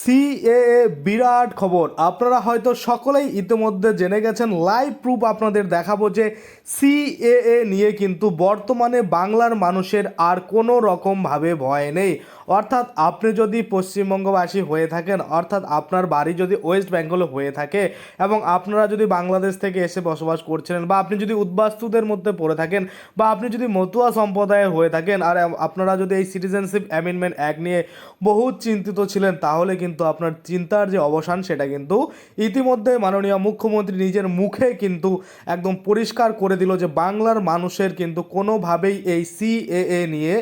CAA বিরাট খবর। আপনারা হয়তো সকলেই ইতিমধ্যে জেনে গেছেন লাইভ প্রুফ আপনাদের দেখাবো যে সিএএ নিয়ে কিন্তু বর্তমানে বাংলার মানুষের আর কোনো রকমভাবে ভয় নেই। অর্থাৎ আপনি যদি পশ্চিমবঙ্গবাসী হয়ে থাকেন, অর্থাৎ আপনার বাড়ি যদি ওয়েস্ট বেঙ্গলে হয়ে থাকে এবং আপনারা যদি বাংলাদেশ থেকে এসে বসবাস করছিলেন বা আপনি যদি উদ্বাস্তুদের মধ্যে পড়ে থাকেন বা আপনি যদি মতুয়া সম্প্রদায়ের হয়ে থাকেন, আর আপনারা যদি এই সিটিজেনশিপ অ্যামেন্ডমেন্ট অ্যাক্ট নিয়ে বহু চিন্তিত ছিলেন, তাহলে কিন্তু আপনার চিন্তার যে অবসান সেটা কিন্তু ইতিমধ্যে মাননীয় মুখ্যমন্ত্রী নিজের মুখে কিন্তু একদম পরিষ্কার করে দিল যে বাংলার মানুষের কিন্তু কোনোভাবেই এই সিএএ নিয়ে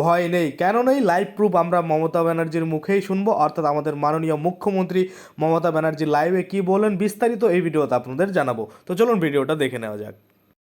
ভয় নেই। কেন নেই লাইভ প্রুফ আমরা মমতা ব্যানার্জির মুখেই শুনব। অর্থাৎ আমাদের মাননীয় মুখ্যমন্ত্রী মমতা ব্যানার্জি লাইভে কি বলেন বিস্তারিত এই ভিডিওতে আপনাদের জানাব। তো চলুন ভিডিওটা দেখে নেওয়া যাক।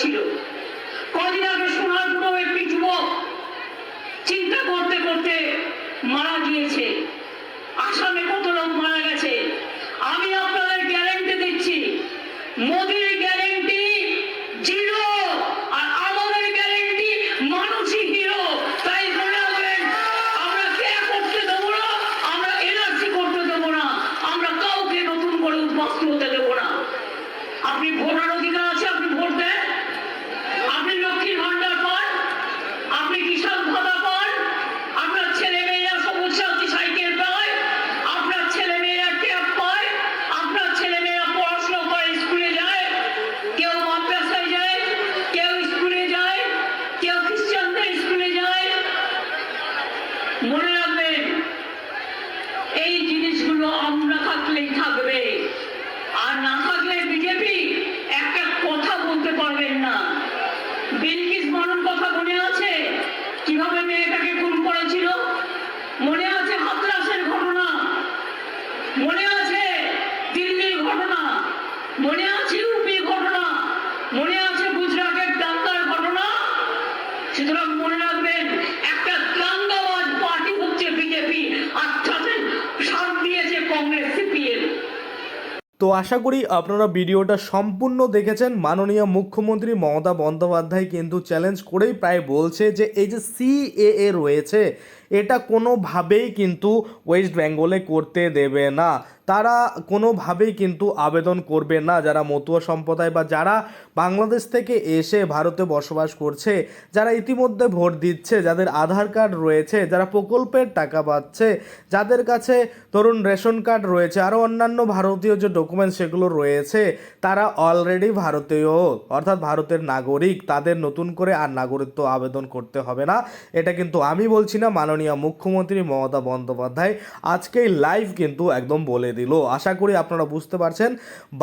ছিল। কদিন আগে সোনারপুরেও একটি যুবক চিন্তা করতে করতে মারা গিয়েছে। আসামে কত লোক মারা গেছে? আমি আপনাদের গ্যারেন্টি দিচ্ছি, মোদির গ্যারেন্টি জিরো আর আমাদের গ্যারেন্টি মানুষই হিরো তাই মনে রাখবেন আমরা কে করতে দেবো না, আমরা এনআরসি করতে দেবো না, আমরা কাউকে নতুন করে উদ্বাস্তু হতে দেবো না। আপনি ভোটার অধিকার মনে আছে ঘটনা? মনে আছে দিল্লির ঘটনা? ঘটনা? মনে আছে গুজরাটের ঘটনা? সুতরাং মনে রাখবেন, একটা দাঙ্গাবাজ পার্টি হচ্ছে বিজেপি। আর তো আশা করি আপনারা ভিডিওটা সম্পূর্ণ দেখেছেন। মাননীয় মুখ্যমন্ত্রী মমতা বন্দ্যোপাধ্যায় কিন্তু চ্যালেঞ্জ করেই প্রায় বলছে যে এই যে সিএএ রয়েছে এটা কোনোভাবেই কিন্তু ওয়েস্ট বেঙ্গলে করতে দেবে না। তারা কোনোভাবেই কিন্তু আবেদন করবে না। যারা মতুয়া সম্প্রদায় বা যারা বাংলাদেশ থেকে এসে ভারতে বসবাস করছে, যারা ইতিমধ্যে ভোট দিচ্ছে, যাদের আধার কার্ড রয়েছে, যারা প্রকল্পের টাকা পাচ্ছে, যাদের কাছে ধরুন রেশন কার্ড রয়েছে, আরও অন্যান্য ভারতীয় যে ডকুমেন্টস সেগুলো রয়েছে, তারা অলরেডি ভারতীয়। অর্থাৎ ভারতের নাগরিক, তাদের নতুন করে আর নাগরিকত্ব আবেদন করতে হবে না। এটা কিন্তু আমি বলছি না, মাননীয় মাননীয় মুখ্যমন্ত্রী মমতা বন্দ্যোপাধ্যায় আজকেই লাইভ কিন্তু একদম বলে দিল। আশা করি আপনারা বুঝতে পারছেন,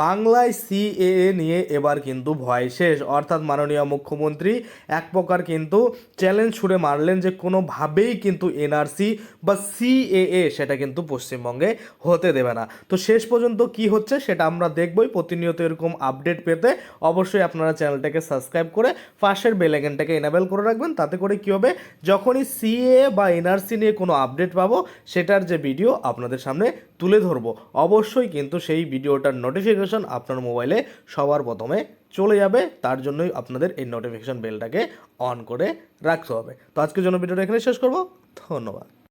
বাংলায় সিএএ নিয়ে এবার কিন্তু ভয় শেষ। অর্থাৎ মাননীয় মুখ্যমন্ত্রী এক প্রকার কিন্তু চ্যালেঞ্জ ছুড়ে মারলেন যে কোনোভাবেই কিন্তু এনআরসি বা সিএএ সেটা কিন্তু পশ্চিমবঙ্গে হতে দেবে না। তো শেষ পর্যন্ত কি হচ্ছে সেটা আমরা দেখবই। প্রতিনিয়ত এরকম আপডেট পেতে অবশ্যই আপনারা চ্যানেলটাকে সাবস্ক্রাইব করে পাশের বেলাইকেনটাকে এনাবেল করে রাখবেন। তাতে করে কী হবে? যখনই সিএ বা এনআরসি নিয়ে কোনো আপডেট পাবো, সেটার যে ভিডিও আপনাদের সামনে তুলে ধরবো। অবশ্যই কিন্তু সেই ভিডিওটার নোটিফিকেশন আপনার মোবাইলে সবার প্রথমে চলে যাবে, তার জন্যই আপনাদের এই নোটিফিকেশান বেলটাকে অন করে রাখতে হবে। তো আজকের জন্য ভিডিওটা এখানে শেষ করব। ধন্যবাদ।